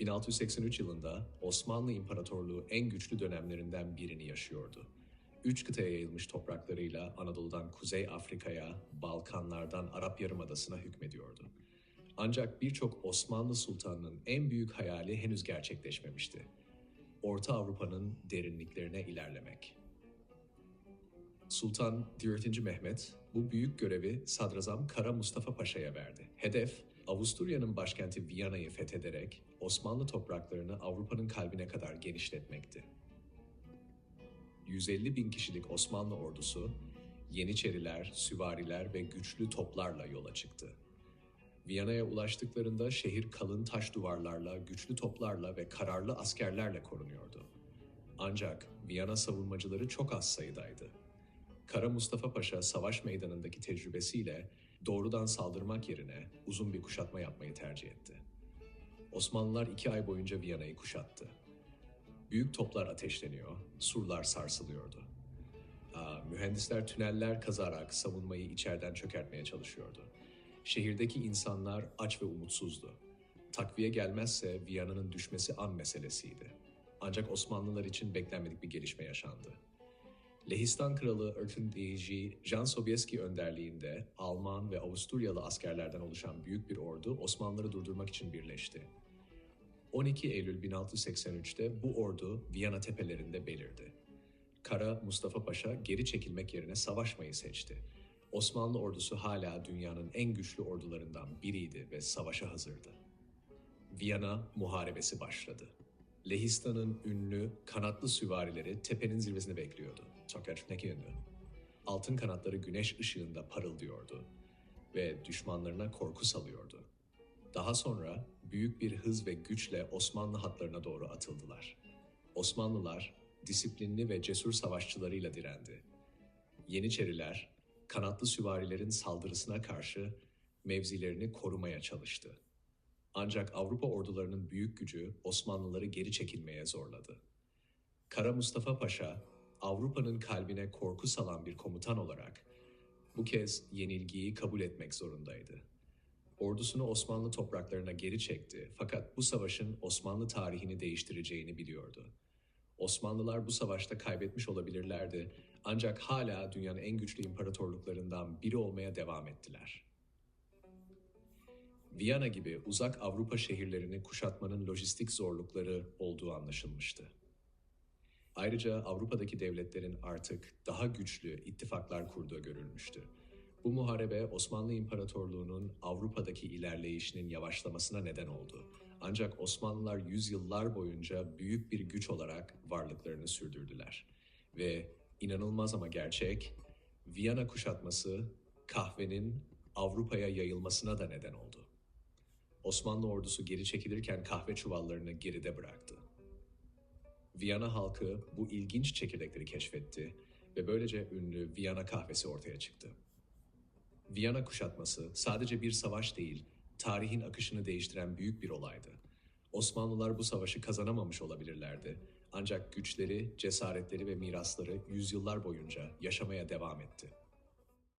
1683 yılında Osmanlı İmparatorluğu en güçlü dönemlerinden birini yaşıyordu. Üç kıtaya yayılmış topraklarıyla Anadolu'dan Kuzey Afrika'ya, Balkanlardan Arap Yarımadası'na hükmediyordu. Ancak birçok Osmanlı sultanının en büyük hayali henüz gerçekleşmemişti. Orta Avrupa'nın derinliklerine ilerlemek. Sultan 4. Mehmet bu büyük görevi Sadrazam Kara Mustafa Paşa'ya verdi. Hedef, Avusturya'nın başkenti Viyana'yı fethederek Osmanlı topraklarını Avrupa'nın kalbine kadar genişletmekti. 150 bin kişilik Osmanlı ordusu, Yeniçeriler, süvariler ve güçlü toplarla yola çıktı. Viyana'ya ulaştıklarında şehir kalın taş duvarlarla, güçlü toplarla ve kararlı askerlerle korunuyordu. Ancak Viyana savunmacıları çok az sayıdaydı. Kara Mustafa Paşa savaş meydanındaki tecrübesiyle doğrudan saldırmak yerine uzun bir kuşatma yapmayı tercih etti. Osmanlılar iki ay boyunca Viyana'yı kuşattı. Büyük toplar ateşleniyor, surlar sarsılıyordu. Aa, mühendisler tüneller kazarak savunmayı içeriden çökertmeye çalışıyordu. Şehirdeki insanlar aç ve umutsuzdu. Takviye gelmezse Viyana'nın düşmesi an meselesiydi. Ancak Osmanlılar için beklenmedik bir gelişme yaşandı. Lehistan Kralı Ertuğrul Jan Sobieski önderliğinde Alman ve Avusturyalı askerlerden oluşan büyük bir ordu Osmanlıları durdurmak için birleşti. 12 Eylül 1683'te bu ordu Viyana tepelerinde belirdi. Kara Mustafa Paşa geri çekilmek yerine savaşmayı seçti. Osmanlı ordusu hala dünyanın en güçlü ordularından biriydi ve savaşa hazırdı. Viyana muharebesi başladı. Lehistan'ın ünlü kanatlı süvarileri tepenin zirvesini bekliyordu. Fakat ne yönü? Altın kanatları güneş ışığında parıldıyordu ve düşmanlarına korku salıyordu. Daha sonra büyük bir hız ve güçle Osmanlı hatlarına doğru atıldılar. Osmanlılar disiplinli ve cesur savaşçılarıyla direndi. Yeniçeriler kanatlı süvarilerin saldırısına karşı mevzilerini korumaya çalıştı. Ancak Avrupa ordularının büyük gücü Osmanlıları geri çekilmeye zorladı. Kara Mustafa Paşa, Avrupa'nın kalbine korku salan bir komutan olarak bu kez yenilgiyi kabul etmek zorundaydı. Ordusunu Osmanlı topraklarına geri çekti fakat bu savaşın Osmanlı tarihini değiştireceğini biliyordu. Osmanlılar bu savaşta kaybetmiş olabilirlerdi ancak hala dünyanın en güçlü imparatorluklarından biri olmaya devam ettiler. Viyana gibi uzak Avrupa şehirlerini kuşatmanın lojistik zorlukları olduğu anlaşılmıştı. Ayrıca Avrupa'daki devletlerin artık daha güçlü ittifaklar kurduğu görülmüştü. Bu muharebe Osmanlı İmparatorluğu'nun Avrupa'daki ilerleyişinin yavaşlamasına neden oldu. Ancak Osmanlılar yüzyıllar boyunca büyük bir güç olarak varlıklarını sürdürdüler. Ve inanılmaz ama gerçek, Viyana kuşatması kahvenin Avrupa'ya yayılmasına da neden oldu. Osmanlı ordusu geri çekilirken kahve çuvallarını geride bıraktı. Viyana halkı bu ilginç çekirdekleri keşfetti ve böylece ünlü Viyana kahvesi ortaya çıktı. Viyana kuşatması sadece bir savaş değil, tarihin akışını değiştiren büyük bir olaydı. Osmanlılar bu savaşı kazanamamış olabilirlerdi. Ancak güçleri, cesaretleri ve mirasları yüzyıllar boyunca yaşamaya devam etti.